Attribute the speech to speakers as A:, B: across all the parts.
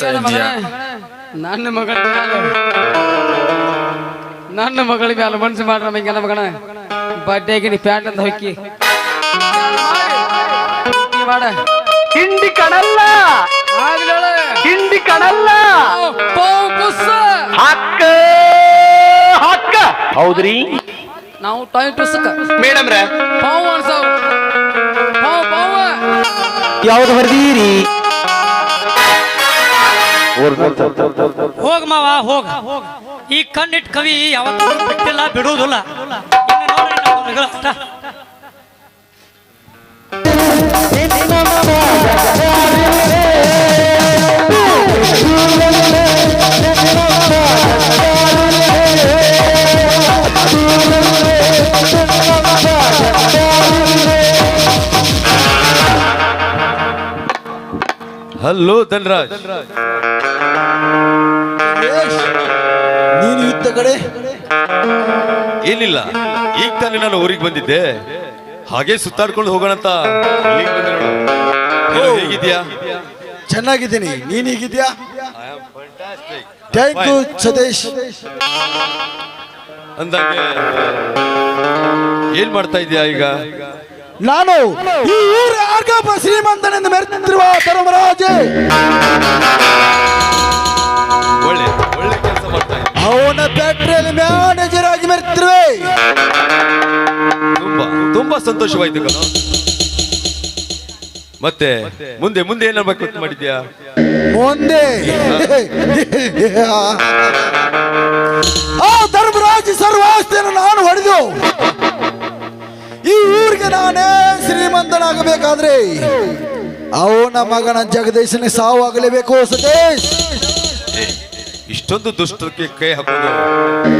A: ಯೋಚಿಸ್ತಾ ಇದೀಯಾ
B: ನನ್ನ ಮಗಳ ನನ್ನ ಮಗಳ ಮ್ಯಾಲ ಮನ್ಸು ಮಾಡ್ರ ಮಂಗನ. ಮಗಣ ಬಡ್ಡೆಗೆ ನೀ ಪ್ಯಾಂಟ್ ಅಂತ ಹೊಕ್ಕಿ. ಮಾಡ.
C: ಹಿಂಡಿ ಕಣಲ್ಲ. ಹಿಂಡಿ ಕಣಲ್ಲ. ಹಕ್ಕ ಹಕ್ಕ ಹೌದ್ರಿ?
B: ನಾವು ಟಾಯ್ ಟುಸ್ಕ ಪಾವ್ ಅನ್ಸವ್ ಪಾವ್ ಪಾವ.
C: ಯಾವ್ದು ಹೊಡೆದೀರಿ?
D: ಹೋಗ್ ಮಾವ ಹೋಗ. ಈ ಕಣ್ಣಿಟ್ ಕವಿ ಯಾವತ್ತೂ ಬಿಟ್ಟಿಲ್ಲ ಬಿಡುವುದಿಲ್ಲ.
A: ಹಲೋ ಧನ್ರಾಜ್
E: ನೀನು ಇದ್ದ ಕಡೆ?
A: ಏನಿಲ್ಲ ಈಗ ತಾನೇ ನಾನು ಊರಿಗೆ ಬಂದಿದ್ದೆ. ಹಾಗೆ ಸುತ್ತಾಡ್ಕೊಂಡು ಹೋಗೋಣ ಅಂತ ಇಲ್ಲಿಗ್ ಬಂದೆ ನೋಡು. ನೀನು ಹೇಗಿದ್ಯಾ?
E: ಚೆನ್ನಾಗಿದ್ದೀನಿ. ನೀನ್ ಹೀಗಿದ್ಯಾ? Thank you Satish.
A: ಅಂದಾಗ ಏನ್ ಮಾಡ್ತಾ ಇದ್ಯಾ ಈಗ?
E: ನಾನು ಈ ಊರ ಆರ್ಗಪ್ಪ ಶ್ರೀಮಂತನೆಂದು ಮೆರೆತಿರುವ ಧರ್ಮರಾಜೆ.
A: ಒಳ್ಳೆ ಒಳ್ಳೆ ಕೆಲಸ ಮಾಡ್ತಾ ಇದ್ದೀಯ
E: ಅವನ ಫ್ಯಾಕ್ಟ್ರಿಯಲ್ಲಿ ಮ್ಯಾನೇಜರ್ ಆಗಿ ಮೆರೆತಿರುವೆ
A: ತುಂಬಾ ತುಂಬಾ ಸಂತೋಷವಾಯ್ತು ಕಣೋ. ಮತ್ತೆ ಮುಂದೆ ಮುಂದೆ ಏನಾಗ್ಬೇಕು ಅಂತ ಮಾಡಿದ್ಯಾ?
E: ಮುಂದೆ. ಆ ಧರ್ಮರಾಜ ಸರ್ವಾಸ್ತಿಯನ್ನು ನಾನು ಹೊಡೆದು ಈ ನಾನೇ ಶ್ರೀಮಂತನಾಗಬೇಕಾದ್ರೆ ಅವನ ಮಗನ ಜಗದೀಶನ ಸಾವು ಆಗಲೇಬೇಕು ಸತೀಶ್
A: ಇಷ್ಟೊಂದು ದುಷ್ಟಕ್ಕೆ ಕೈ ಹಾಕೋದು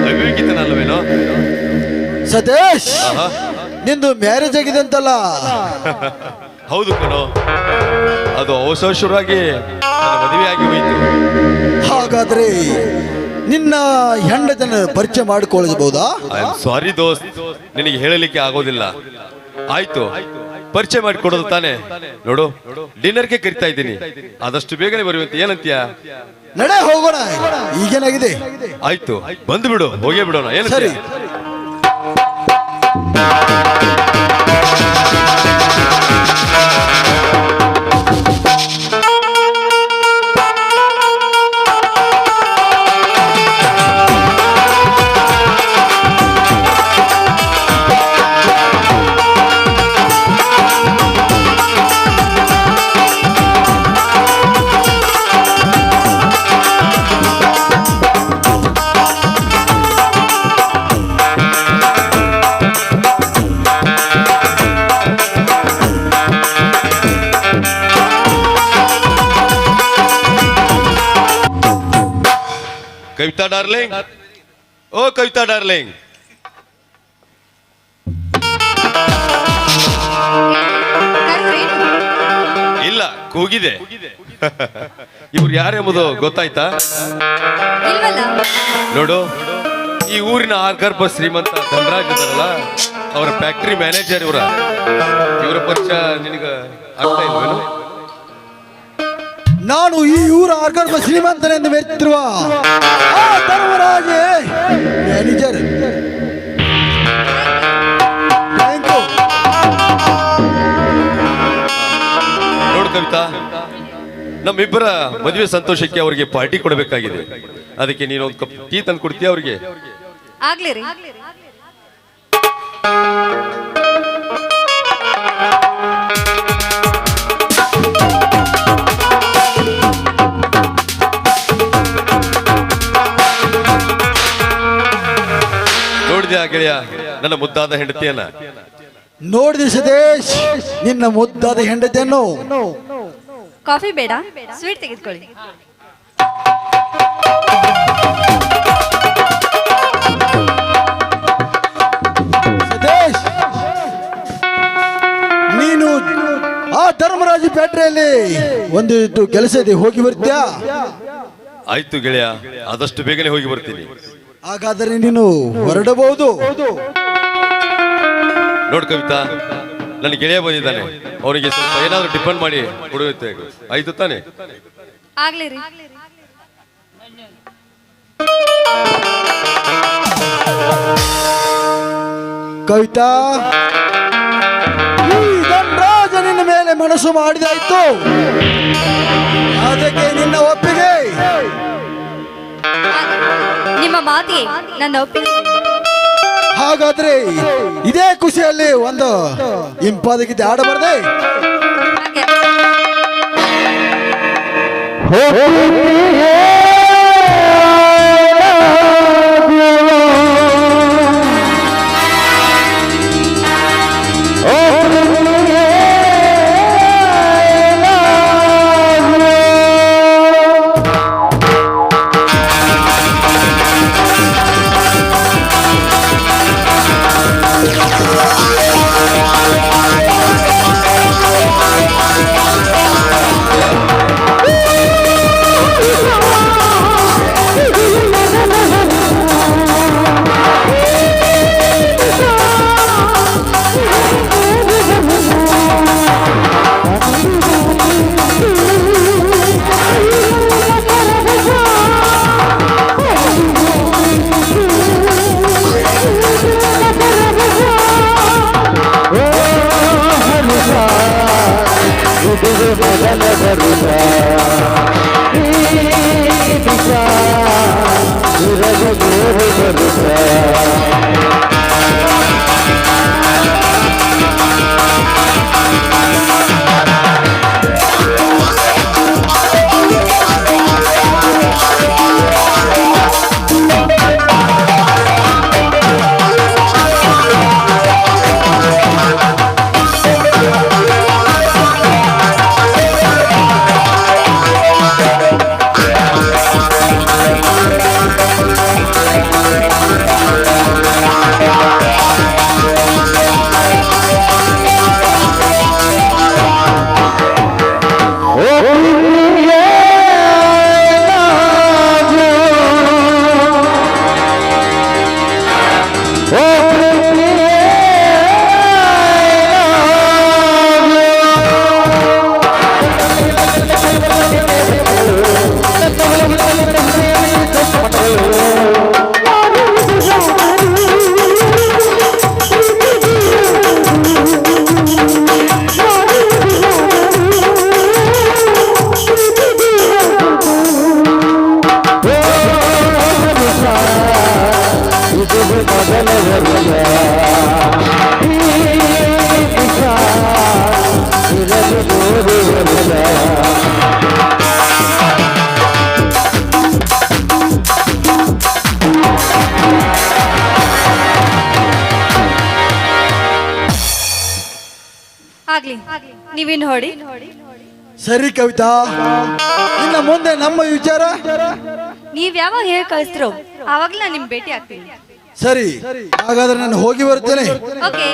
A: ಅವಿವೇಕಿತನಲ್ವೇನೋ
E: ಸತೀಶ್ ನಿಂದು ಮ್ಯಾರೇಜ್ ಆಗಿದೆ ಅಂತಲ್ಲ.
A: ಹೌದು ಕಣೋ. ಅದು ಅವಸರವಾಗಿ ಮದುವೆ ಆಗಿ ಹೋಯಿತು.
E: ಹಾಗಾದ್ರೆ ನಿನ್ನ ಹೆಂಡತನ ಪರಿಚಯ ಮಾಡಿಕೊಳ್ಳಬಹುದಾ
A: ಸಾರಿ ದೋಸ್ತ್. ನಿನಗೆ ಹೇಳಲಿಕ್ಕೆ ಆಗೋದಿಲ್ಲ. ಆಯ್ತು. ಪರಿಚಯ ಮಾಡಿಕೊಡೋದು ತಾನೆ? ನೋಡು ಡಿನ್ನರ್ಗೆ ಕರಿತಾ ಇದ್ದೀನಿ. ಆದಷ್ಟು ಬೇಗನೆ ಬರುವಂತ. ಏನಂತೀಯ?
E: ನಡೆ ಹೋಗೋಣ. ಈಗೇನಾಗಿದೆ?
A: ಆಯ್ತು. ಬಂದು ಬಿಡು ಹೋಗೇ ಬಿಡೋಣ. ಏನು
E: ಸರಿ.
A: ಕವಿತಾ ಡಾರ್ಲಿಂಗ್? ಓ ಕವಿತಾ ಡಾರ್ಲಿಂಗ್. ಇಲ್ಲ, ಕೂಗಿದೆ. ಇವ್ರು ಯಾರೆಂಬುದು ಗೊತ್ತಾಯ್ತಾ? ನೋಡು, ಈ ಊರಿನ ಆರ್ಗರ್ಭ ಶ್ರೀಮಂತ ಧನರಾಜ್ ಇದಾರಲ್ಲ ಅವರ ಫ್ಯಾಕ್ಟರಿ ಮ್ಯಾನೇಜರ್ ಇವರ. ಇವರ ಪರಿಚಯ ನಿನಗ ಅರ್ಥ ಇಲ್ವೇನು?
E: ನಾನು ಈ ಊರ ಆರ್ಗರ್ಭ ಶ್ರೀಮಂತನೆಂದು ಮೆರೆತಿರುವ ಆ ಧರ್ಮರಾಜೆ ಮ್ಯಾನೇಜರ್. ಥ್ಯಾಂಕ್ ಯು
A: ನೋಡು ಕವಿತಾ ನಮ್ಮಿಬ್ಬರ ಮದುವೆ ಸಂತೋಷಕ್ಕೆ ಅವರಿಗೆ ಪಾರ್ಟಿ ಕೊಡಬೇಕಾಗಿದೆ. ಅದಕ್ಕೆ ನೀನು ಒಂದು ಕಪ್ ಟೀ ತಂದು ಕೊಡ್ತೀಯ ಅವರಿಗೆ?
F: ಆಗ್ಲಿ ರೀ.
A: ಗೆಳೆಯ ನನ್ನ ಮುದ್ದಾದ ಹೆಂಡತಿಯನ್ನ.
E: ನೋಡಿದೆ ಸದೇಶ್ ನಿನ್ನ ಮುದ್ದಾದ ಹೆಂಡತಿಯನ್ನು.
F: ಕಾಫಿ ಬೇಡ ಸ್ವೀಟ್ ತೆಗೆದುಕೊಳ್ಳಿ.
E: ಸದೇಶ್ ನೀನು ಆ ಧರ್ಮರಾಜ ಪೇಟೆಯಲ್ಲಿ ಒಂದು ಕೆಲಸ ಇದೆ ಹೋಗಿ ಬರ್ತೀಯಾ?
A: ಆಯ್ತು ಗೆಳೆಯ ಆದಷ್ಟು ಬೇಗನೆ ಹೋಗಿ ಬರ್ತೀನಿ.
E: ಹಾಗಾದರೆ ನೀನು ಹೊರಡಬಹುದು.
A: ನೋಡ್ ಕವಿತಾ ನನ್ನ ಗೆಳೆಯ ಬಂದಿದ್ದಾನೆ. ಅವನಿಗೆ ಸ್ವಲ್ಪ ಏನಾದ್ರು ಡಿಪೆಂಡ್ ಮಾಡಿ ಕೊಡುತ್ತೆ. ಆಯ್ತು ತಾನೆ?
F: ಆಗ್ಲಿ ರೀ.
E: ಕವಿತಾ ಈ ಧನರಾಜನಿನ ಮೇಲೆ ಮನಸ್ಸು ಮಾಡಿದಾಯ್ತು. ಅದಕ್ಕೆ ನಿನ್ನ ಒಪ್ಪಿಗೆ.
F: ನಿಮ್ಮ ಮಾತಿಗೆ ನನ್ನ ಒಪ್ಪಿಗೆ.
E: ಹಾಗಾದ್ರೆ ಇದೇ ಖುಷಿಯಲ್ಲಿ ಒಂದು ಇಂಪಾದ ಗೀತೆ ಆಡಬಾರ್ದೆ.
F: ಹಾಗೆ.
E: ಸರಿ ಕವಿತಾ. ಇನ್ನ ಮುಂದೆ ನಮ್ಮ ವಿಚಾರ?
F: ನೀವ್ ಯಾವಾಗ ಹೇಗೆ ಕಳಿಸ್ತಿರೋ ಅವಾಗ್ಲ ನಿಮ್ ಭೇಟಿ ಆಗ್ತೀನಿ.
E: ಸರಿ ಹಾಗಾದ್ರೆ ನಾನು ಹೋಗಿ ಬರ್ತೇನೆ
F: ಓಕೆ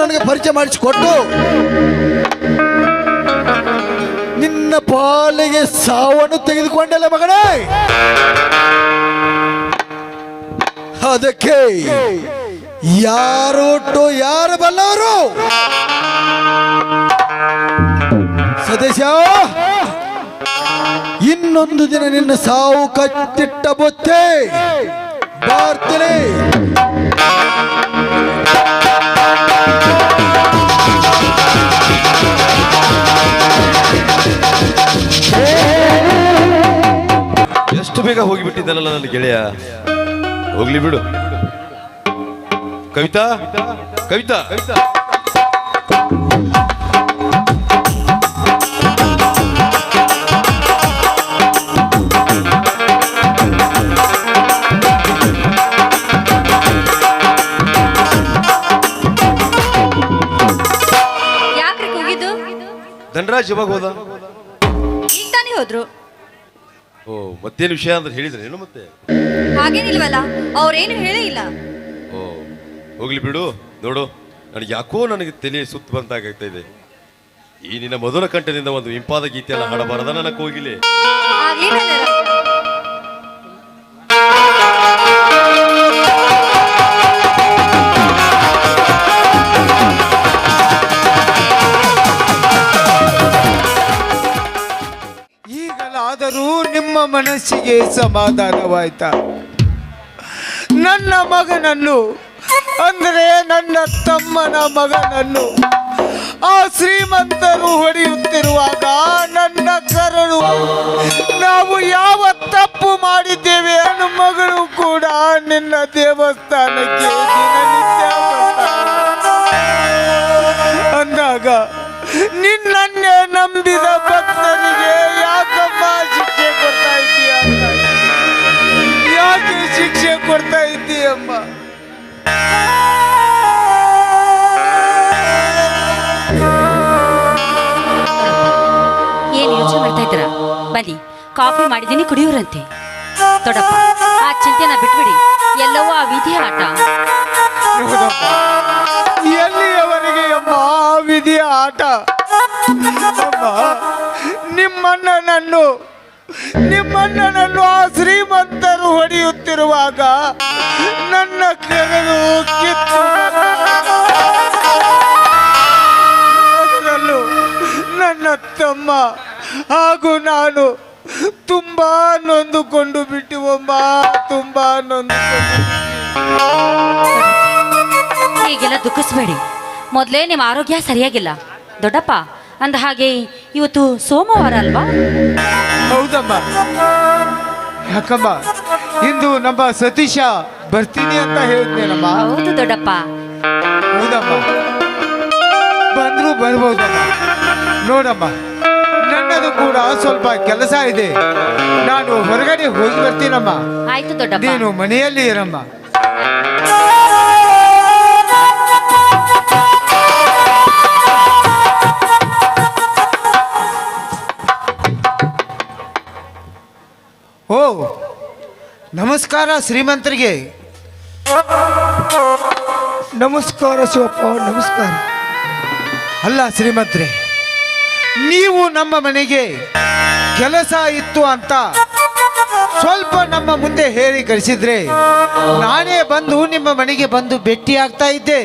E: ನನಗೆ ಪರಿಚಯ ಮಾಡಿಸಿಕೊಟ್ಟು ನಿನ್ನ ಪಾಲಿಗೆ ಸಾವನ್ನು ತೆಗೆದುಕೊಂಡಲ್ಲ ಮಗನೇ. ಅದಕ್ಕೆ ಯಾರೊಟ್ಟು ಯಾರು ಬಲ್ಲವರು? ಸದಸ್ಯ, ಇನ್ನೊಂದು ದಿನ ನಿನ್ನ ಸಾವು ಕಚ್ಚಿಟ್ಟ ಬೊತ್ತೆ.
A: ಎಷ್ಟು ಬೇಗ ಹೋಗಿಬಿಟ್ಟಿದ್ದಲ್ಲ ನನ್ನ ಗೆಳೆಯ? ಹೋಗ್ಲಿ ಬಿಡು. ಕವಿತಾ ಕವಿತಾ? ಕವಿತಾ? ದೇವರಾಜ್ ಯಾವಾಗ ಹೋದ?
F: ಈಗ ತಾನೇ ಹೋದ್ರು.
A: ಓ ಮತ್ತೇನು ವಿಷಯ ಅಂತ ಹೇಳಿದ್ರೆ ಏನು ಮತ್ತೆ?
F: ಹಾಗೇನಿಲ್ವಲ್ಲ ಅವ್ರೇನು ಹೇಳೇ ಇಲ್ಲ.
A: ಓ ಹೋಗ್ಲಿ ಬಿಡು ನೋಡು ನನಗೆ ಯಾಕೋ ನನಗೆ ತಲೆ ಸುತ್ತ ಬಂದಾಗ್ತಾ ಇದೆ. ಈ ನಿನ್ನ ಮಧುರ ಕಂಠದಿಂದ ಒಂದು ಇಂಪಾದ ಗೀತೆಯನ್ನು ಹಾಡಬಾರದ ನನಗೆ ಹೋಗಿಲಿ.
G: ಮನಸ್ಸಿಗೆ ಸಮಾಧಾನವಾಯ್ತ ನನ್ನ ಮಗನನ್ನು, ಅಂದರೆ ನನ್ನ ತಮ್ಮನ ಮಗನನ್ನು ಆ ಶ್ರೀಮಂತರು ಹೊಡೆಯುತ್ತಿರುವಾಗ ನನ್ನ ಕರಳು, ನಾವು ಯಾವ ತಪ್ಪು ಮಾಡಿದ್ದೇವೆ ನನ್ನ ಮಗಳು ಕೂಡ ನಿನ್ನ ದೇವಸ್ಥಾನಕ್ಕೆ. ಅಂದಾಗ ನಿನ್ನನ್ನೇ ನಂಬಿದ ಶಿಕ್ಷೆ ಕೊಡ್ತಾ ಇದ್ದೀಯಮ್ಮ.
H: ಏನ್ ಯೋಚನೆ ಮಾಡ್ತಾ ಇದ್ದೀರಾ? ಬನ್ನಿ ಕಾಫಿ ಮಾಡಿದ್ದೀನಿ ಕುಡಿಯೋರಂತೆ. ದೊಡ್ಡಪ್ಪ ಆ ಚಿಂತೆನ ಬಿಟ್ಬಿಡಿ. ಎಲ್ಲವೂ ಆ ವಿಧಿ ಆಟ.
G: ನೋಡಮ್ಮ ಎಲ್ಲಿಯವರೆಗೆ ಅಮ್ಮ ವಿಧಿಯ ಆಟ? ಅಮ್ಮ ನಿಮ್ಮಣ್ಣನನ್ನು ನಿಮ್ಮಣ್ಣನನ್ನು ಆ ಶ್ರೀಮಂತರು ಹೊಡೆಯುತ್ತಿರುವಾಗ ನನ್ನ ಕೆರಳು ಕಿತ್ತು. ನನ್ನ ತಮ್ಮ ಹಾಗೂ ನಾನು ತುಂಬಾ ನೊಂದುಕೊಂಡು ಬಿಟ್ಟಿವಮ್ಮ ತುಂಬಾ ನೊಂದುಕೊಂಡು
H: ಹೀಗೆಲ್ಲ ದುಃಖಿಸ್ಬೇಡಿ. ಮೊದಲೇ ನಿಮ್ಮ ಆರೋಗ್ಯ ಸರಿಯಾಗಿಲ್ಲ. ದೊಡ್ಡಪ್ಪ ಅಂದ ಹಾಗೆ ಇವತ್ತು ಸೋಮವಾರ ಅಲ್ವಾ
G: ಹೌದಮ್ಮ. ಯಾಕಮ್ಮ? ಇಂದು ನಮ್ಮ ಸತೀಶ ಬರ್ತೀನಿ ಅಂತ ಹೇಳಿದ್ನೇನಮ್ಮ?
H: ಹೌದು ದೊಡ್ಡಪ್ಪ.
G: ಹೌದಮ್ಮ. ಬಂದ್ರು ಬರ್ಬೋದ ನೋಡಮ್ಮ ನನ್ನದು ಕೂಡ ಸ್ವಲ್ಪ ಕೆಲಸ ಇದೆ. ನಾನು ಹೊರಗಡೆ ಹೋಗಿ ಬರ್ತೀನಮ್ಮ.
H: ಆಯ್ತು ದೊಡ್ಡಪ್ಪ.
G: ನೀನು ಮನೆಯಲ್ಲಿ ಇರಮ್ಮ. ನಮಸ್ಕಾರ ಶ್ರೀಮಂತರಿಗೆ.
I: ನಮಸ್ಕಾರ ಶಿವಪ್ಪ, ನಮಸ್ಕಾರ.
G: ಅಲ್ಲ ಶ್ರೀಮಂತ್ರಿ, ನೀವು ನಮ್ಮ ಮನೆಗೆ ಕೆಲಸ ಇತ್ತು ಅಂತ ಸ್ವಲ್ಪ ನಮ್ಮ ಮುಂದೆ ಹೇಳಿ ಕಳಿಸಿದ್ರೆ ನಾನೇ ಬಂದು ನಿಮ್ಮ ಮನೆಗೆ ಬಂದು ಭೇಟಿ ಆಗ್ತಾ ಇದ್ದೆ.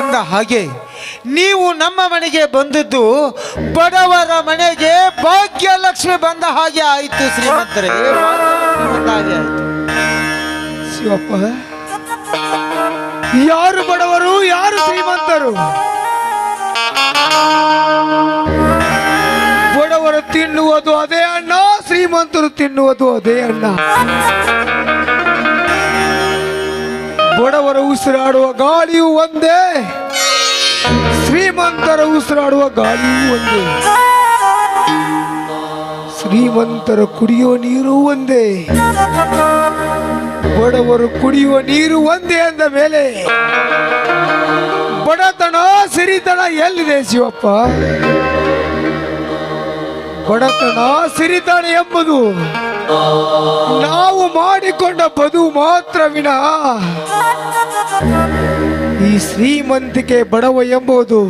G: ಅಂದ ಹಾಗೆ ನೀವು ನಮ್ಮ ಮನೆಗೆ ಬಂದದ್ದು ಬಡವರ ಮನೆಗೆ ಭಾಗ್ಯಲಕ್ಷ್ಮಿ ಬಂದ ಹಾಗೆ ಆಯಿತು ಶ್ರೀಮಂತರೇ.
I: ಶಿವಪ್ಪ, ಯಾರು ಬಡವರು, ಯಾರು ಶ್ರೀಮಂತರು? ಬಡವರು ತಿನ್ನುವುದು ಅದೇ ಅಣ್ಣ, ಶ್ರೀಮಂತರು ತಿನ್ನುವುದು ಅದೇ ಅಣ್ಣ. ಬಡವರು ಉಸಿರಾಡುವ ಗಾಳಿಯೂ ಒಂದೇ. ಶ್ರೀಮಂತರ ಉಸಿರಾಡುವ ಗಾಳಿಯೂ ಒಂದೇ. ಶ್ರೀಮಂತರ ಕುಡಿಯುವ ನೀರು ಒಂದೇ. ಬಡವರು ಕುಡಿಯುವ ನೀರು ಒಂದೇ ಅಂದ ಮೇಲೆ, ಬಡತನ ಸಿರಿತನ ಎಲ್ಲಿದೆ ಶಿವಪ್ಪ? ಬಡತನ ಸಿರಿತನ ಎಂಬುದು ನಾವು ಮಾಡಿಕೊಂಡ ಬದು ಮಾತ್ರ ವಿನಃ. ಈ ಶ್ರೀಮಂತಿಕೆ ಬಡವ ಎಂಬುದು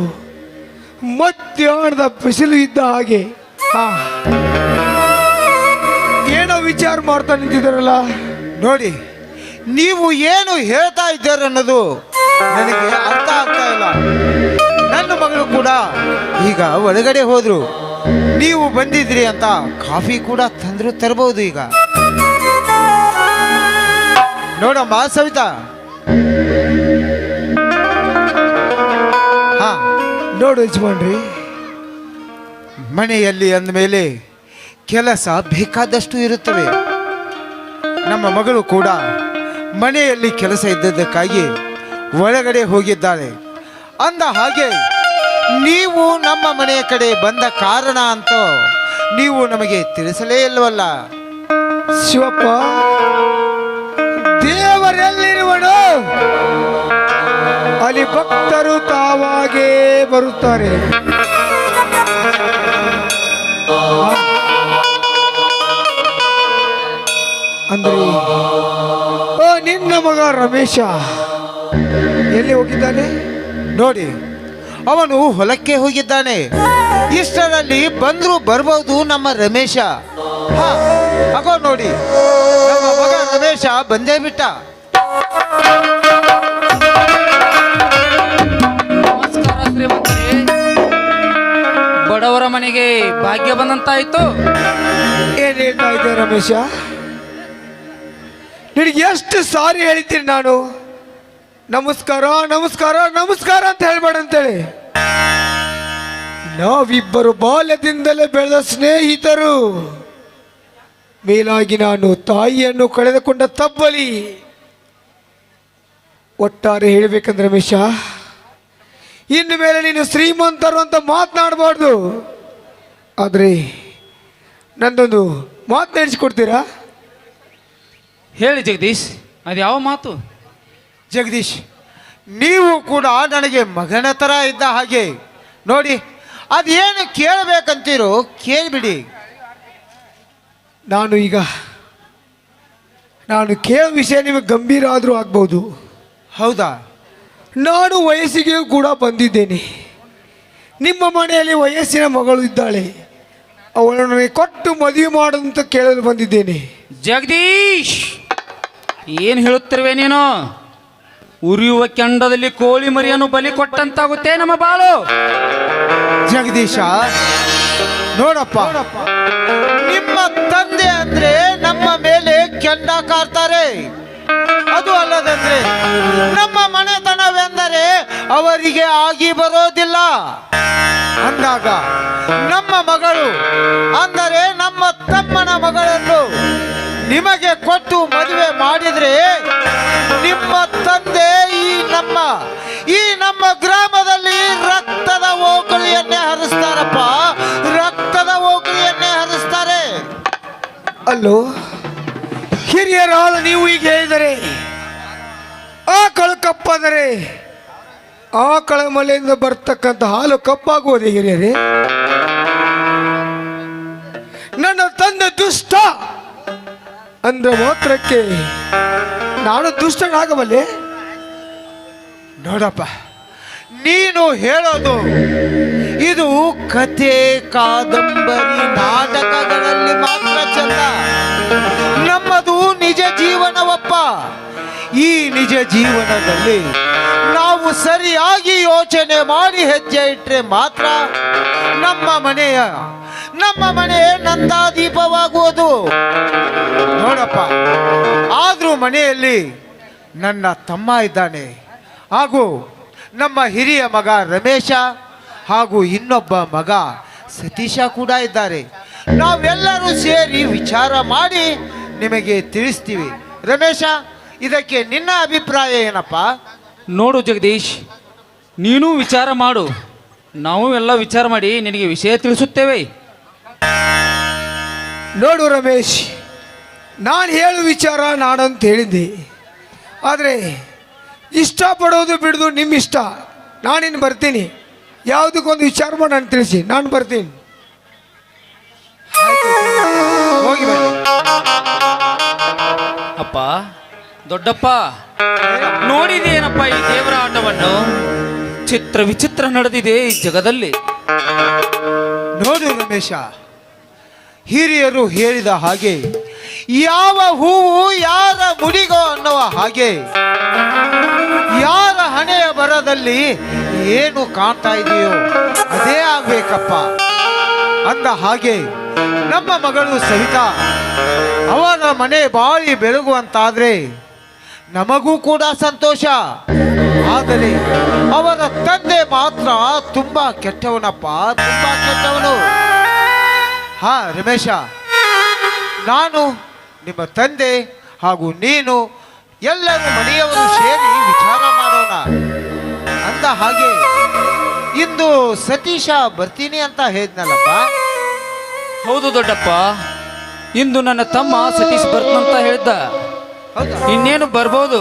I: ಮಧ್ಯಾಹ್ನದ ಬಿಸಿಲು ಇದ್ದ ಹಾಗೆ. ಏನೋ ವಿಚಾರ ಮಾಡ್ತಾ ನಿಂತಿದ್ದಾರಲ್ಲ?
G: ನೋಡಿ, ನೀವು ಏನು ಹೇಳ್ತಾ ಇದ್ದೀರ ಅನ್ನೋದು ನನಗೆ ಅರ್ಥ ಆಗ್ತಾ ಇಲ್ಲ. ನನ್ನ ಮಗಳು ಕೂಡ ಈಗ ಒಳಗಡೆ ಹೋದ್ರು. ನೀವು ಬಂದಿದ್ರಿ ಅಂತ ಕಾಫಿ ಕೂಡ ತಂದ್ರು ತರಬಹುದು ಈಗ. ನೋಡಮ್ಮ, ಸವಿತಾ.
I: ನೋಡು ಯಜಮಾನ್ರಿ.
G: ಮನೆಯಲ್ಲಿ ಅಂದಮೇಲೆ ಕೆಲಸ ಬೇಕಾದಷ್ಟು ಇರುತ್ತವೆ. ನಮ್ಮ ಮಗಳು ಕೂಡ ಮನೆಯಲ್ಲಿ ಕೆಲಸ ಇದ್ದದಕ್ಕಾಗಿ ಒಳಗಡೆ ಹೋಗಿದ್ದಾಳೆ. ಅಂದ ಹಾಗೆ ನೀವು ನಮ್ಮ ಮನೆಯ ಕಡೆ ಬಂದ ಕಾರಣ ಅಂತ ನೀವು ನಮಗೆ ತಿಳಿಸಲೇ ಇಲ್ಲವಲ್ಲ.
I: ಶಿವಪ್ಪ ದೇವರೆಲ್ಲಿರುವನು. ಅಲ್ಲಿ ಭಕ್ತರು ತಾವಾಗೇ ಬರುತ್ತಾರೆ.
G: ಅಂದ್ರೆ, ಓ, ನಿನ್ನ ಮಗ ರಮೇಶ ಎಲ್ಲಿ ಹೋಗಿದ್ದಾನೆ? ನೋಡಿ, ಅವನು ಹೊಲಕ್ಕೆ ಹೋಗಿದ್ದಾನೆ. ಇಷ್ಟರಲ್ಲಿ ಬಂದ್ರು ಬರ್ಬೋದು ನಮ್ಮ ರಮೇಶ. ಹಾ ಆಗೋ ನೋಡಿ, ನಮ್ಮ ಮಗ ರಮೇಶ ಬಂದೇ ಬಿಟ್ಟ.
B: ಬಡವರ ಮನೆಗೆ ಭಾಗ್ಯ ಬಂದಂತಾಯ್ತು.
G: ಏನ್ ರಮೇಶ? ನಿನಗೆ ಎಷ್ಟು ಸಾರಿ ಹೇಳ್ತೀನಿ ನಾನು. ನಮಸ್ಕಾರ ನಮಸ್ಕಾರ ನಮಸ್ಕಾರ ಅಂತ ಹೇಳ್ಬೇಡ ಅಂತೇಳಿ. ನಾವಿಬ್ಬರು ಬಾಲ್ಯದಿಂದಲೇ ಬೆಳೆದ ಸ್ನೇಹಿತರು. ಮೇಲಾಗಿ ನಾನು ತಾಯಿಯನ್ನು ಕಳೆದುಕೊಂಡ ತಬ್ಬಲಿ. ಒಟ್ಟಾರೆ ಹೇಳಬೇಕಂದ್ರೆ ರಮೇಶ ಇನ್ನು ಮೇಲೆ ನೀನು ಶ್ರೀಮಂತರು ಅಂತ ಮಾತನಾಡಬಾರ್ದು. ಆದರೆ ನಂದೊಂದು ಮಾತು ನಡೆಸಿಕೊಡ್ತೀರಾ
B: ಹೇಳಿ ಜಗದೀಶ್ ಅದು ಯಾವ ಮಾತು?
G: ಜಗದೀಶ್ ನೀವು ಕೂಡ ನನಗೆ ಮಗನ ಥರ ಇದ್ದ ಹಾಗೆ ನೋಡಿ ಅದೇನು ಕೇಳಬೇಕಂತೀರೋ ಕೇಳಿಬಿಡಿ. ನಾನು ಈಗ ನಾನು ಕೇಳೋ ವಿಷಯ ನಿಮಗೆ ಗಂಭೀರ ಆದರೂ ಆಗ್ಬೋದು. ಹೌದಾ? ನಾನು ವಯಸ್ಸಿಗೆ ಕೂಡ ಬಂದಿದ್ದೇನೆ. ನಿಮ್ಮ ಮನೆಯಲ್ಲಿ ವಯಸ್ಸಿನ ಮಗಳು ಇದ್ದಾಳೆ. ಅವಳನ್ನು ಕೊಟ್ಟು ಮದುವೆ ಮಾಡಂತ ಅಂತ ಕೇಳಲು ಬಂದಿದ್ದೇನೆ.
B: ಜಗದೀಶ್! ಏನು ಹೇಳುತ್ತಿರುವೆ ನೀನು? ಉರಿಯುವ ಕೆಂಡದಲ್ಲಿ ಕೋಳಿ ಮರಿಯನ್ನು ಬಲಿ ಕೊಟ್ಟಂತಾಗುತ್ತೆ ನಮ್ಮ ಬಾಳು
G: ಜಗದೀಶ ನೋಡಪ್ಪ. ನಿಮ್ಮ ತಂದೆ ಅಂದ್ರೆ ನಮ್ಮ ಮೇಲೆ ಕೆಂಡ ಕಾರ್ತಾರೆ. ಅದು ಅಲ್ಲದಂದ್ರೆ ನಮ್ಮ ಮನೆತನವೆಂದರೆ ಅವರಿಗೆ ಆಗಿ ಬರೋದಿಲ್ಲ. ಅಂದಾಗ ನಮ್ಮ ಮಗಳು, ಅಂದರೆ ನಮ್ಮ ತಮ್ಮನ ಮಗಳನ್ನು ನಿಮಗೆ ಕೊಟ್ಟು ಮದುವೆ ಮಾಡಿದ್ರೆ ನಿಮ್ಮ ತಂದೆ ಈ ನಮ್ಮ ಈ ನಮ್ಮ ಗ್ರಾಮದಲ್ಲಿ ರಕ್ತದ ಓಕಳಿಯನ್ನೇ ಹರಿಸ್ತಾರಪ್ಪ. ರಕ್ತದ ಓಕಳಿಯನ್ನೇ ಹರಿಸ್ತಾರೆ. ಅಲ್ಲೋ, ಹಿರಿಯರಾದ ನೀವು ಈಗ ಹೇಳಿದರೆ, ಆ ಕಪ್ಪಾದರೆ ಆಕಳ ಮಲೆಯಿಂದ ಬರ್ತಕ್ಕಂಥ ಹಾಲು ಕಪ್ಪಾಗುವುದು ಹಿರಿಯರೇ. ನನ್ನ ತಂದೆ ದುಷ್ಟ ಅಂದ್ರೆ ಮಾತ್ರಕ್ಕೆ ನಾನು ದುಷ್ಟನಾಗಬಲ್ಲೆ ನೋಡಪ್ಪ, ನೀನು ಹೇಳೋದು, ಇದು ಕಥೆ ಕಾದಂಬರಿ ನಾಟಕಗಳಲ್ಲಿ ಮಾತ್ರ ಚಂದ ನಮ್ಮದು ನಿಜ ಜೀವನವಪ್ಪ. ಈ ನಿಜ ಜೀವನದಲ್ಲಿ ನಾವು ಸರಿಯಾಗಿ ಯೋಚನೆ ಮಾಡಿ ಹೆಜ್ಜೆ ಇಟ್ಟರೆ ಮಾತ್ರ ನಮ್ಮ ಮನೆಯ, ನಮ್ಮ ಮನೆ ನಂದಾದೀಪವಾಗುವುದು. ನೋಡಪ್ಪ, ಆದರೂ ಮನೆಯಲ್ಲಿ ನನ್ನ ತಮ್ಮ ಇದ್ದಾನೆ. ಹಾಗೂ ನಮ್ಮ ಹಿರಿಯ ಮಗ ರಮೇಶ ಹಾಗೂ ಇನ್ನೊಬ್ಬ ಮಗ ಸತೀಶ ಕೂಡ ಇದ್ದಾರೆ. ನಾವೆಲ್ಲರೂ ಸೇರಿ ವಿಚಾರ ಮಾಡಿ ನಿಮಗೆ ತಿಳಿಸ್ತೀವಿ. ರಮೇಶ ಇದಕ್ಕೆ ನಿನ್ನ ಅಭಿಪ್ರಾಯ ಏನಪ್ಪ?
B: ನೋಡು ಜಗದೀಶ್ ನೀನು ವಿಚಾರ ಮಾಡು. ನಾವು ಎಲ್ಲ ವಿಚಾರ ಮಾಡಿ ನಿನಗೆ ವಿಷಯ ತಿಳಿಸುತ್ತೇವೆ.
G: ನೋಡು ರಮೇಶ್ ನಾನು ಹೇಳು ವಿಚಾರ ನಾನಂತ ಹೇಳಿದ್ದೆ. ಆದರೆ ಇಷ್ಟಪಡೋದು ಬಿಡೋದು ನಿಮ್ಮ ಇಷ್ಟ ನಾನಿನ್ನು ಬರ್ತೀನಿ. ಯಾವುದಕ್ಕೊಂದು ವಿಚಾರ ಮಾಡಿ ನಾನು ತಿಳಿಸಿ. ನಾನು ಬರ್ತೀನಿ. ಹೋಗಿ ಬನ್ನಿ.
B: ಅಪ್ಪ ದೊಡ್ಡಪ್ಪ, ನೋಡಿದೇನಪ್ಪ ಈ ದೇವರ ಆಟವನ್ನು? ಚಿತ್ರ ವಿಚಿತ್ರ ನಡೆದಿದೆ ಈ ಜಗದಲ್ಲಿ.
G: ನೋಡು ರಮೇಶ, ಹಿರಿಯರು ಹೇಳಿದ ಹಾಗೆ, ಯಾವ ಹೂವು ಯಾರ ಮುಡಿಗೋ ಅನ್ನುವ ಹಾಗೆ, ಯಾರ ಹಣೆಯ ಬರದಲ್ಲಿ ಏನು ಕಾಣ್ತಾ ಇದೆಯೋ ಅದೇ ಆಗ್ಬೇಕಪ್ಪ. ಅಂದ ಹಾಗೆ, ನಮ್ಮ ಮಗಳು ಸಹಿತ ಅವನ ಮನೆ ಬಾಳಿ ಬೆಳಗುವಂತಾದ್ರೆ ನಮಗೂ ಕೂಡ ಸಂತೋಷ. ಆದರೆ ಅವರ ತಂದೆ ಮಾತ್ರ ತುಂಬಾ ಕೆಟ್ಟವನಪ್ಪ, ತುಂಬಾ ಕೆಟ್ಟವನು. ಹಾ, ರಮೇಶ. ನಾನು, ನಿಮ್ಮ ತಂದೆ ಹಾಗೂ ನೀನು ಎಲ್ಲರೂ ಮನೆಯವರು ಸೇರಿ ವಿಚಾರ ಮಾಡೋಣ. ಅಂದ ಹಾಗೆ, ಇಂದು ಸತೀಶ ಬರ್ತೀನಿ ಅಂತ ಹೇಳಿದ್ನಲ್ಲಪ್ಪ.
B: ಹೌದು ದೊಡ್ಡಪ್ಪ, ಇಂದು ನನ್ನ ತಮ್ಮ ಸತೀಶ್ ಬರ್ತಂತ ಅಂತ
G: ಹೌದಾ
B: ಇನ್ನೇನು ಬರ್ಬೋದು?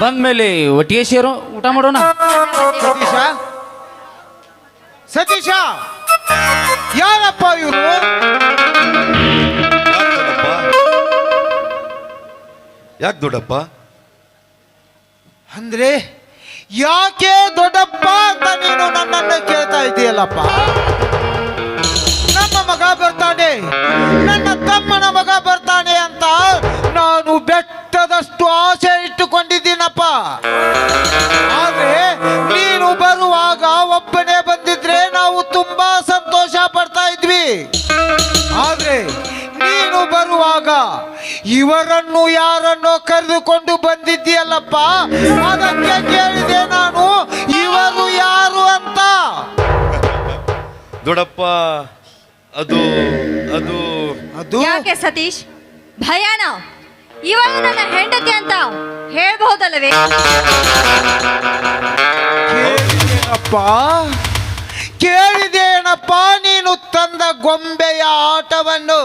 B: ಬಂದ್ಮೇಲೆ ಒಟ್ಟಿಗೆ ಸೇರು ಊಟ ಮಾಡೋಣ.
G: ಸತೀಶ? ಸತೀಶ? ಯಾರಪ್ಪ ಇವರು?
A: ಯಾಕೆ ದೊಡ್ಡಪ್ಪ?
G: ಅಂದ್ರೆ ಯಾಕೆ ದೊಡ್ಡಪ್ಪ ಅಂತ ನೀನು ನನ್ನನ್ನು ಕೇಳ್ತಾ ಇದೆಯಲ್ಲಪ್ಪ? ನಮ್ಮ ಮಗ ಬರ್ತಾನೆ. ಬೆಟ್ಟದಷ್ಟು ಆಸೆ ಇಟ್ಟುಕೊಂಡಿದ್ದೀನಪ್ಪ. ಆದ್ರೆ ನೀನು ಬರುವಾಗ ಒಬ್ಬನೇ ಬಂದಿದ್ರೆ ನಾವು ತುಂಬಾ ಸಂತೋಷ ಪಡ್ತಾ ಇದ್ವಿ. ಆದ್ರೆ ನೀನು ಬರುವಾಗ ಇವರನ್ನು ಯಾರನ್ನೋ ಕರೆದುಕೊಂಡು ಬಂದಿದ್ದೀಯಲ್ಲಪ್ಪ? ಅದಕ್ಕೆ ಕೇಳಿದೆ ನಾನು ಇವರು ಯಾರು ಅಂತ.
A: ದೊಡಪ್ಪ ಅದು ಅದು
G: ಅದು.
F: ಯಾಕೆ ಸತೀಶ್? ಭಯಾನ? ಇವಾಗ ನನ್ನ ಹೆಂಡತಿ ಅಂತ ಹೇಳ್ಬಹುದಲ್ಲವೇ?
G: ಕೇಳಿದೇನಪ್ಪ? ಕೇಳಿದೇನಪ್ಪ ನೀನು ತಂದ ಗೊಂಬೆಯ ಆಟವನ್ನು?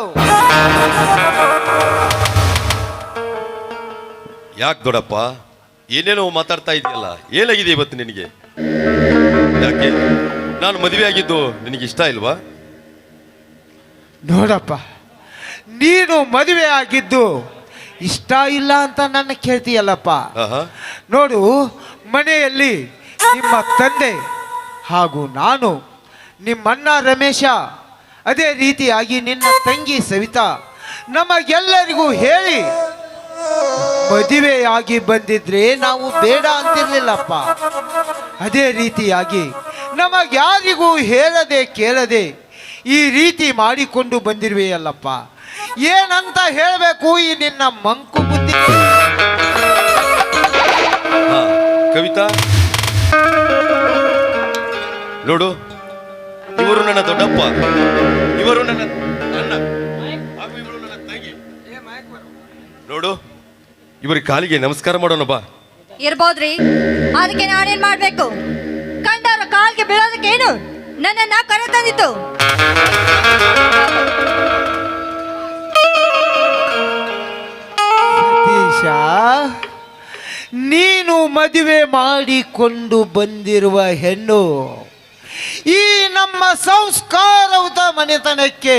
A: ಯಾಕೆ ದೊಡಪ್ಪ? ಏನೇನೋ ಮಾತಾಡ್ತಾ ಇದೆಯಲ್ಲ ಏನಾಗಿದೆ ಇವತ್ತು ನಿನಗೆ? ಯಾಕೆ? ನಾನು ಮದುವೆ ಆಗಿದ್ದು ನಿನಗೆ ಇಷ್ಟ ಇಲ್ವಾ?
G: ನೋಡಪ್ಪ ನೀನು ಮದುವೆ ಆಗಿದ್ದು ಇಷ್ಟ ಇಲ್ಲ ಅಂತ ನನ್ನ ಕೇಳ್ತೀಯಲ್ಲಪ್ಪ. ನೋಡು ಮನೆಯಲ್ಲಿ ನಿಮ್ಮ ತಂದೆ ಹಾಗೂ ನಾನು ನಿಮ್ಮಣ್ಣ ರಮೇಶ ಅದೇ ರೀತಿಯಾಗಿ ನಿನ್ನ ತಂಗಿ ಸವಿತಾ ನಮಗೆಲ್ಲರಿಗೂ ಹೇಳಿ ಮದುವೆಯಾಗಿ ಬಂದಿದ್ರೆ ನಾವು ಬೇಡ ಅಂತಿರ್ಲಿಲ್ಲಪ್ಪ. ಅದೇ ರೀತಿಯಾಗಿ ನಮಗ್ಯಾರಿಗೂ ಹೇಳದೆ ಕೇಳದೆ ಈ ರೀತಿ ಮಾಡಿಕೊಂಡು ಬಂದಿರುವೆಯಲ್ಲಪ್ಪ. ಏನಂತ ಹೇಳಬೇಕು ಈ ನಿನ್ನ ಮಂಕು ಬುದ್ಧಿ?
A: ಹಾ ಕವಿತಾ. ನೋಡು ಇವರು ನನ್ನ ದೊಡ್ಡಪ್ಪ. ಇವರು ನನ್ನ ಅಣ್ಣ. ಹಾಗೂ ಇವಳು ನನ್ನ ತಂಗಿ. ನೋಡು ಇವರ ಕಾಲಿಗೆ ನಮಸ್ಕಾರ ಮಾಡೋಣ ಬಾ.
F: ಇರ್ಬೋದ್ರಿ. ಅದಕ್ಕೆ ನಾನೇನ್ ಮಾಡ್ಬೇಕು? ಕಂಡವ್ರ ಕಾಲ್ಗೆ ಬೀಳೋದಕ್ಕೇನು? ನನ್ನನ್ನ ಕರೆ ತಂದಿತ್ತು
G: ಸತೀಶ ನೀನು ಮದುವೆ ಮಾಡಿಕೊಂಡು ಬಂದಿರುವ ಹೆಣ್ಣು, ಈ ನಮ್ಮ ಸಂಸ್ಕಾರವುದ ಮನೆತನಕ್ಕೆ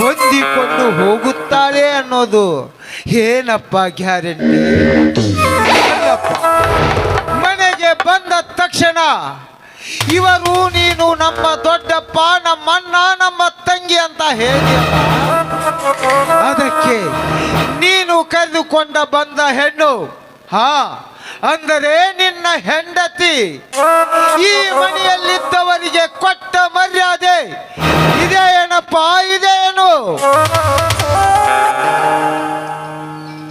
G: ಹೊಂದಿಕೊಂಡು ಹೋಗುತ್ತಾಳೆ ಅನ್ನೋದು ಏನಪ್ಪ ಗ್ಯಾರಂಟಿ? ಮನೆಗೆ ಬಂದ ತಕ್ಷಣ ಇವರು ನೀನು ನಮ್ಮ ದೊಡ್ಡಪ್ಪ, ನಮ್ಮಣ್ಣ, ನಮ್ಮ ತಂಗಿ ಅಂತ ಹೇಳಿ. ಅದಕ್ಕೆ ನೀನು ಕರೆದುಕೊಂಡ ಬಂದ ಹೆಣ್ಣು, ಹಾ, ಅಂದರೆ ನಿನ್ನ ಹೆಂಡತಿ. ಈ ಮನೆಯಲ್ಲಿದ್ದವರಿಗೆ ಕೊಟ್ಟ ಮರ್ಯಾದೆ ಇದೇ ಏನಪ್ಪ ಇದೇನು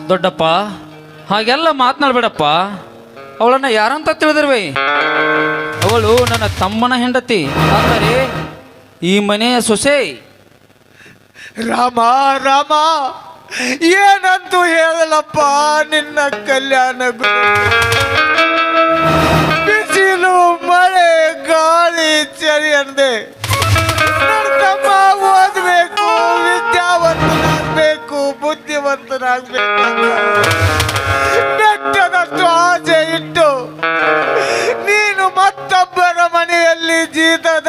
B: ದೊಡ್ಡಪ್ಪ, ಹಾಗೆಲ್ಲ ಮಾತನಾಡ್ಬೇಡಪ್ಪ. ಅವಳನ್ನ ಯಾರಂತ ತಿಳಿದಿರುವೆ ಅವಳು ನನ್ನ ತಮ್ಮನ ಹೆಂಡತಿ. ಆದರೆ ಈ ಮನೆಯ ಸೊಸೆ.
G: ರಾಮ ರಾಮ, ಏನಂತೂ ಹೇಳಲಪ್ಪ ನಿನ್ನ ಕಲ್ಯಾಣ. ಬಿಸಿಲು, ಮಳೆ, ಗಾಳಿ, ಚಳಿ ಅಂದೆ. ತಮ್ಮ ಓದ್ಬೇಕು, ವಿದ್ಯಾವಂತನಾಗಬೇಕು, ಬುದ್ಧಿವಂತನಾಗಬೇಕು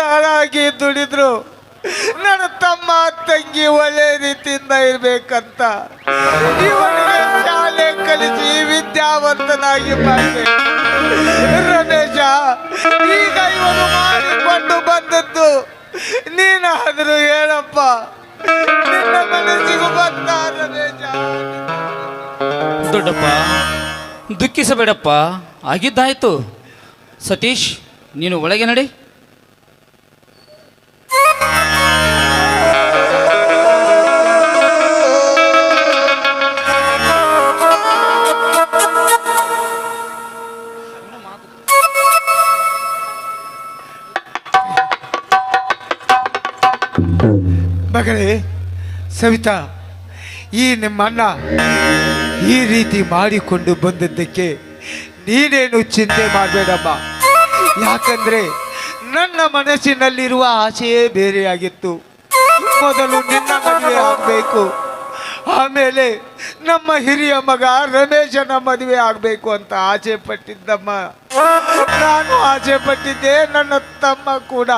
G: ಜೀತದಾಳಾಗಿ ದುಡಿದ್ರು? ನನ್ನ ತಮ್ಮ, ತಂಗಿ ಒಳ್ಳೆ ರೀತಿಯಿಂದ ಇರ್ಬೇಕಂತ. ಇವನಿಗೆ ಶಾಲೆ ಕಲಿಸಿ ವಿದ್ಯಾವಂತನಾಗಿ ಮಾಡಿದೆ ರಮೇಶ, ಈಗ ಇವನು ಮಾಡಿಕೊಂಡು ಬಂದದ್ದು ನೀನಾದರೂ ಹೇಳಪ್ಪ. ನಿನ್ನ ಮನಸ್ಸಿಗೂ ಬಂದ ರಮೇಶ.
B: ದೊಡ್ಡಪ್ಪ, ದುಃಖಿಸಬೇಡಪ್ಪ. ಆಗಿದ್ದಾಯ್ತು. ಸತೀಶ್, ನೀನು ಒಳಗೆ ನಡಿ.
G: ಸವಿತಾ, ಈ ನಿಮ್ಮನ್ನ ಈ ರೀತಿ ಮಾಡಿಕೊಂಡು ಬಂದದ್ದಕ್ಕೆ ನೀನೇನು ಚಿಂತೆ ಮಾಡಬೇಡಮ್ಮ. ಯಾಕಂದ್ರೆ ನನ್ನ ಮನಸ್ಸಿನಲ್ಲಿರುವ ಆಸೆಯೇ ಬೇರೆಯಾಗಿತ್ತು. ಮೊದಲು ನಿನ್ನ ಮದುವೆ ಆಗಬೇಕು. ಆಮೇಲೆ ನಮ್ಮ ಹಿರಿಯ ಮಗ ರಮೇಶನ ಮದುವೆ ಆಗಬೇಕು ಅಂತ ಆಸೆ ಪಟ್ಟಿದ್ದಮ್ಮ. ನಾನು ಆಸೆ ಪಟ್ಟಿದ್ದೆ ನನ್ನ ತಮ್ಮ ಕೂಡ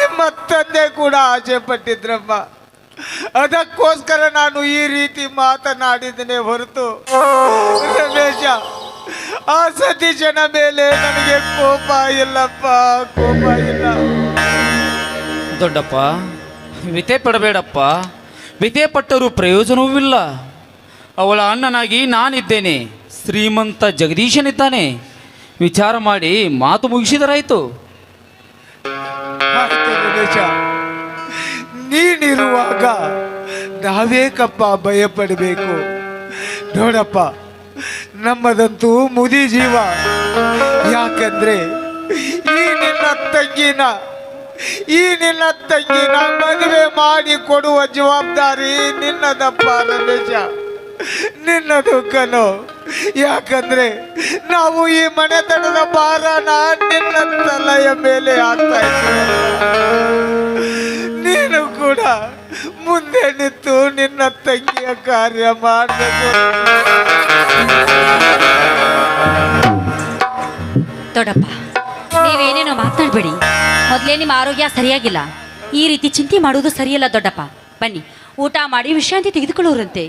G: ನಿಮ್ಮ ತಂದೆ ಕೂಡ ಆಸೆ ಪಟ್ಟಿದ್ರಮ್ಮ. ಅದಕ್ಕೋಸ್ಕರ ನಾನು ಈ ರೀತಿ ಮಾತನಾಡಿದ್ದೇನೆ ಹೊರತು ರಮೇಶ ಆ ಸತೀಶನ ಮೇಲೆ ನನಗೆ ಕೋಪ ಇಲ್ಲಪ್ಪ ಕೋಪ ಇಲ್ಲ.
B: ದೊಡ್ಡಪ್ಪ ವಿತೆ ಪಡಬೇಡಪ್ಪ. ವಿತೆ ಪಟ್ಟರೂ ಪ್ರಯೋಜನವೂ ಅವಳ ಅಣ್ಣನಾಗಿ ನಾನಿದ್ದೇನೆ. ಶ್ರೀಮಂತ ಜಗದೀಶನಿದ್ದಾನೆ. ವಿಚಾರ ಮಾಡಿ ಮಾತು ಮುಗಿಸಿದರಾಯ್ತು.
G: ರಮೇಶ. ನೀನಿರುವಾಗ ನಾವೇಕಪ್ಪ ಭಯಪಡಬೇಕು. ನೋಡಪ್ಪ, ನಮ್ಮದಂತೂ ಮುದಿ ಜೀವ. ಯಾಕಂದ್ರೆ ಈ ನಿನ್ನ ತಂಗಿನ, ಈ ನಿನ್ನ ತಂಗಿನ ಮದುವೆ ಮಾಡಿ ಕೊಡುವ ಜವಾಬ್ದಾರಿ ನಿನ್ನದಪ್ಪ ರಮೇಶ. ನಿನ್ನದು ಕಣೋ ಯಾಕಂದ್ರೆ ನಾವು ಈ ಮನೆತನದ ಭಾರನ ನಿನ್ನ ತಲೆಯ ಮೇಲೆ ಆಗ್ತಾ ಇದ್ದೀವಿ. ನೀನು ಕೂಡ ಮುಂದೆ ನಿಂತು ನಿನ್ನ ತಂಗಿಯ ಕಾರ್ಯ ಮಾಡಬೇಕು.
H: ದೊಡ್ಡಪ್ಪ, ನೀವೇನೇನೋ ಮಾತಾಡ್ಬೇಡಿ. ಮೊದಲೇ ನಿಮ್ಮ ಆರೋಗ್ಯ ಸರಿಯಾಗಿಲ್ಲ. ಈ ರೀತಿ ಚಿಂತೆ ಮಾಡುವುದು ಸರಿಯಲ್ಲ ದೊಡ್ಡಪ್ಪ. ಬನ್ನಿ, ಊಟ ಮಾಡಿ ವಿಶ್ರಾಂತಿ ತೆಗೆದುಕೊಳ್ಳೋರಂತೆ